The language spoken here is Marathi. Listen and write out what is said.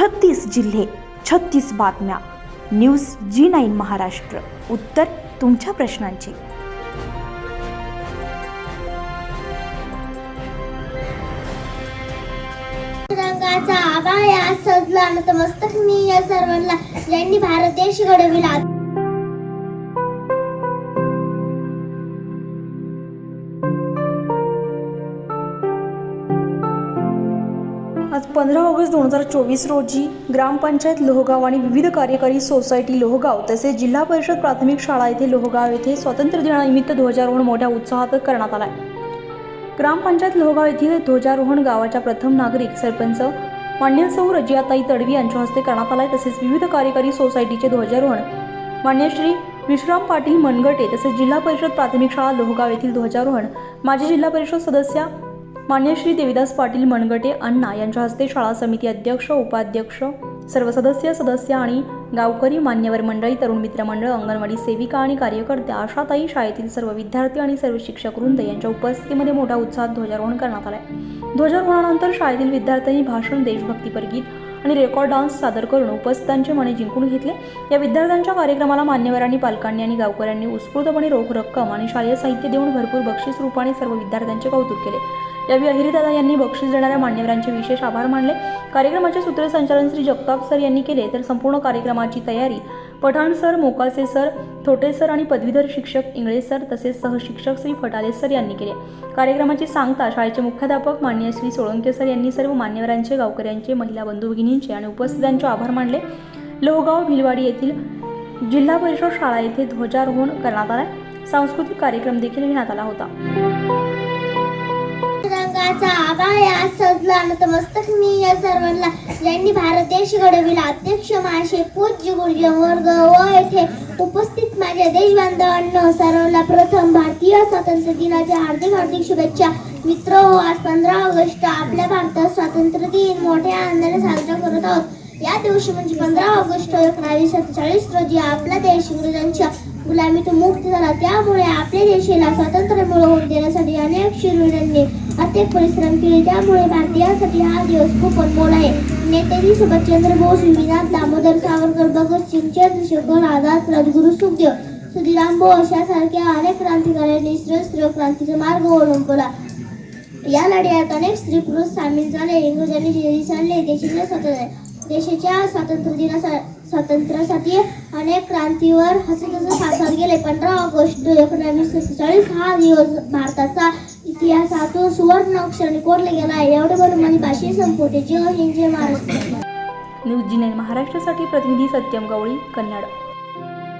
छत्तीस जिल्हे छत्तीस बातम्या. News Zee nine Maharashtra. उत्तर तुमच्या प्रश्नांची. रंगाचा आभाळ या सजला नतमस्तक मी या सर्वांना. ज्यांनी भारत देश घडविला. आज पंधरा ऑगस्ट दोन हजार चोवीस रोजी ग्रामपंचायत लोहगाव आणि विविध कार्यकारी सोसायटी लोहगाव तसेच जिल्हा परिषद प्राथमिक शाळा येथे लोहगाव येथे स्वातंत्र्य दिनानिमित्त ध्वजारोहण मोठ्या उत्साहात करण्यात आला ग्रामपंचायत लोहगाव येथील ध्वजारोहण गावाच्या प्रथम नागरिक सरपंच मान्य सौ रजियाताई तडवी यांच्या हस्ते करण्यात आलाय तसेच विविध कार्यकारी सोसायटीचे ध्वजारोहण मान्य श्री विश्राम पाटील मनगटे तसेच जिल्हा परिषद प्राथमिक शाळा लोहगाव येथील ध्वजारोहण माजी जिल्हा परिषद सदस्या मान्य श्री देविदास पाटील मनगटे अण्णा यांच्या हस्ते शाळा समिती अध्यक्ष उपाध्यक्ष सर्व सदस्य सदस्य आणि गावकरी मान्यवर मंडळी तरुण मित्र मंडळ अंगणवाडी सेविका आणि कार्यकर्त्या आशाताई शाळेतील सर्व विद्यार्थी आणि सर्व शिक्षक वृंद यांच्या उपस्थितीमध्ये मोठ्या उत्साहात ध्वजारोहण करण्यात आलाय. ध्वजारोहणानंतर शाळेतील विद्यार्थ्यांनी भाषण देशभक्तीपर गीत आणि रेकॉर्ड डान्स सादर करून उपस्थितांचे मने जिंकून घेतले. या विद्यार्थ्यांच्या कार्यक्रमाला मान्यवरांनी पालकांनी आणि गावकऱ्यांनी उत्स्फूर्तपणे रोख रक्कम आणि शालेय साहित्य देऊन भरपूर बक्षीस रूपाने सर्व विद्यार्थ्यांचे कौतुक केले. यावेळी अहिरीदादा यांनी बक्षीस देणाऱ्या मान्यवरांचे विशेष आभार मानले. कार्यक्रमाचे सूत्रसंचालन श्री जगताप सर यांनी केले. तर संपूर्ण कार्यक्रमाची तयारी Pathan sir Mokase sir Thote sir आणि पदवीधर शिक्षक इंगळे सर तसेच सहशिक्षक श्री फटाले सर यांनी केले. कार्यक्रमाची सांगता शाळेचे मुख्याध्यापक मान्य श्री सोळंके सर यांनी सर्व मान्यवरांचे गावकऱ्यांचे महिला बंधू भगिनींचे आणि उपस्थितांचे आभार मानले. लोहगाव भिलवाडी येथील जिल्हा परिषद शाळा येथे ध्वजारोहण करण्यात आला सांस्कृतिक कार्यक्रम देखील घेण्यात आला होता. रंगाचा आभाळ आज सजला नतमस्तक मी या सर्वांना. ज्यांनी भारत देश घडविला. अध्यक्ष माशे पूज्य गुरुजी वर्ग व येथे उपस्थित माझ्या देशबांधवांनो. सर्वांना प्रथम भारतीय स्वातंत्र्य दिनाच्या हार्दिक हार्दिक शुभेच्छा. मित्र हो आज पंधरा ऑगस्ट आपल्या भारतात स्वातंत्र्य दिन मोठ्या आनंदाने साजरा करत आहोत. या दिवशी म्हणजे पंधरा ऑगस्ट हो, एकोणावीसशे सत्तेचाळीस रोजी आपला देश इंग्रजांच्या गुलामीतून मुक्त झाला. त्यामुळे आपल्या देशाला स्वातंत्र्य मिळवून देण्यासाठी अनेक शूरवीरांनी अनेक परिश्रम केले. त्यामुळे भारतीयांसाठी हा दिवस खूप अनमोल आहे. नेताजी सुभाषचंद्र बोस विनाथ दामोदर सावरकर भगतसिंग चंद्रशेखर आझाद राजगुरू सुखदेव सुधीराम बोस यासारख्या अनेक क्रांतिकाऱ्यांनी श्रेष्ठ क्रांतीचा मार्ग अवलंबला या लढ्यात अनेक स्त्री पुरुष सामील झाले. इंग्रजांनी जे चालले. देशाच्या स्वातंत्र्य देशाच्या स्वातंत्र्य दिना स्वातंत्र्यासाठी अनेक क्रांतीवर हसत हसत साकार गेले. पंधरा ऑगस्ट एकोणीसशे सत्तेचाळीस हा दिवस भारताचा इतिहासातून सुवर्ण अक्षराने कोरले गेला आहे. एवढे म्हणून माझी भाषे संपवते. जय हिंजे महाराष्ट्र. न्यूज जिने महाराष्ट्रासाठी प्रतिनिधी सत्यम गवळी कन्नड.